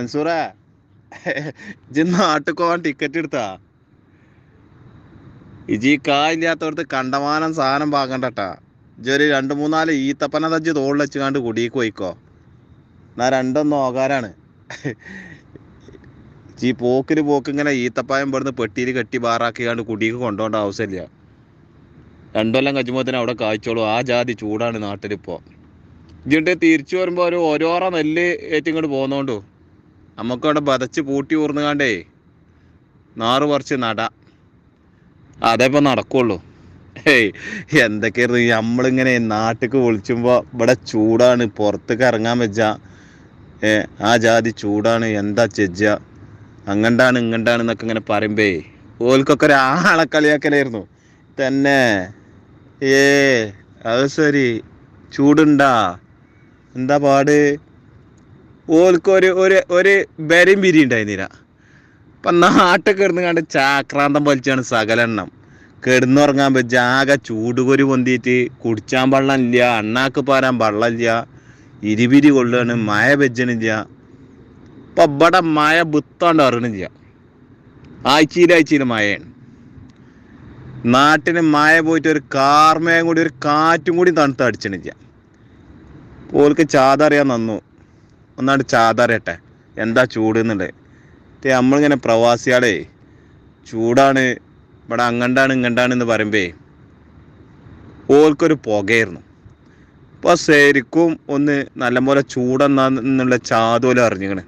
മൻസൂറേ ഇജ്ജ് നാട്ടിൽ ടിക്കറ്റ് എടുത്താ? ഇജി കാ ഇല്ലാത്തടത്ത് കണ്ടമാനം സാധനം വാങ്ങണ്ടട്ടാ. ഇജൊരു രണ്ട് മൂന്നാൽ ഈത്തപ്പന തജ്ജ് തോളിൽ വെച്ചുകാണ്ട് കുടിക്ക് പോയിക്കോ. എന്നാ രണ്ടൊന്നും ഓകാരാണ്. ഈ പോക്കിന് പോക്ക് ഇങ്ങനെ ഈത്തപ്പായം ഇവിടുന്ന് പെട്ടിയിൽ കെട്ടി ബാറാക്കിയാണ്ട് കുടിക്ക് കൊണ്ടുപോകേണ്ട ആവശ്യമില്ല. രണ്ടൊല്ലം കച്ചുമ്പോത്തിന് അവിടെ കായ്ച്ചോളൂ. ആ ജാതി ചൂടാണ് നാട്ടിലിപ്പോ. ഇജിണ്ട് തിരിച്ചു വരുമ്പോൾ ഒരു ഓരോറ നെല്ല് ഏറ്റിങ്ങോട്ട് പോകുന്നോണ്ടു നമുക്ക് അവിടെ ബതച്ച് പൂട്ടി ഊർന്നുകാണ്ടേ നാറ് പറിച്ച് നട. അതേപ്പോ നടക്കുള്ളൂ. ഏയ് എന്തൊക്കെയായിരുന്നു നമ്മളിങ്ങനെ നാട്ടിക്ക് വിളിച്ചുമ്പോൾ ഇവിടെ ചൂടാണ് പുറത്തേക്ക് ഇറങ്ങാൻ വെച്ച ആ ജാതി ചൂടാണ് എന്താ ചെജ്ജ? അങ്ങണ്ടാണ് ഇങ്ങണ്ടാണ് എന്നൊക്കെ ഇങ്ങനെ പറയുമ്പേ ഓൽക്കൊക്കെ ഒരു ആളെ കളിയാക്കലായിരുന്നു. തന്നെ. ഏ അത് ശരി. ചൂടുണ്ടാ. എന്താ പാട്? ഓൽക്ക് ഒരു ഒരു ഒരു ബെരയും പിരി ഉണ്ടായിരുന്നില്ല. അപ്പം നാട്ടിൽ കിടന്ന് കണ്ട് ചാക്രാന്തം വലിച്ചാണ് സകലെണ്ണം. കിടന്നുറങ്ങാൻ പറ്റും ആകെ ചൂടുകൊരു പൊന്തിയിട്ട് കുടിച്ചാൻ വെള്ളമില്ല അണ്ണാക്ക് പാരാൻ വെള്ളമില്ല ഇരുപിരി കൊള്ളുകയാണ് മഴ വെച്ചണില്ല ഇപ്പം ഇവിടെ മഴ ബുത്താണ്ട് അറിയണില്ല. ആഴ്ചയിലാഴ്ചയിൽ മഴയാണ്. നാട്ടിന് മഴ പോയിട്ട് ഒരു കാർമേയും കൂടി ഒരു കാറ്റും കൂടി തണുത്ത് അടിച്ചണില്ല ഓൾക്ക് ചാതറിയാൻ നന്നു. ഒന്നാണ്ട് ചാതറയട്ടെ. എന്താ ചൂട് എന്നുള്ളത്. നമ്മളിങ്ങനെ പ്രവാസിയാളേ ചൂടാണ് ഇവിടെ അങ്ങണ്ടാണ് ഇങ്ങണ്ടാണ് എന്ന് പറയുമ്പേ ഓൽക്കൊരു പുകയായിരുന്നു. അപ്പോൾ ശരിക്കും ഒന്ന് നല്ലപോലെ ചൂടെന്നുള്ള ചാതുലം അറിഞ്ഞിക്കണ്.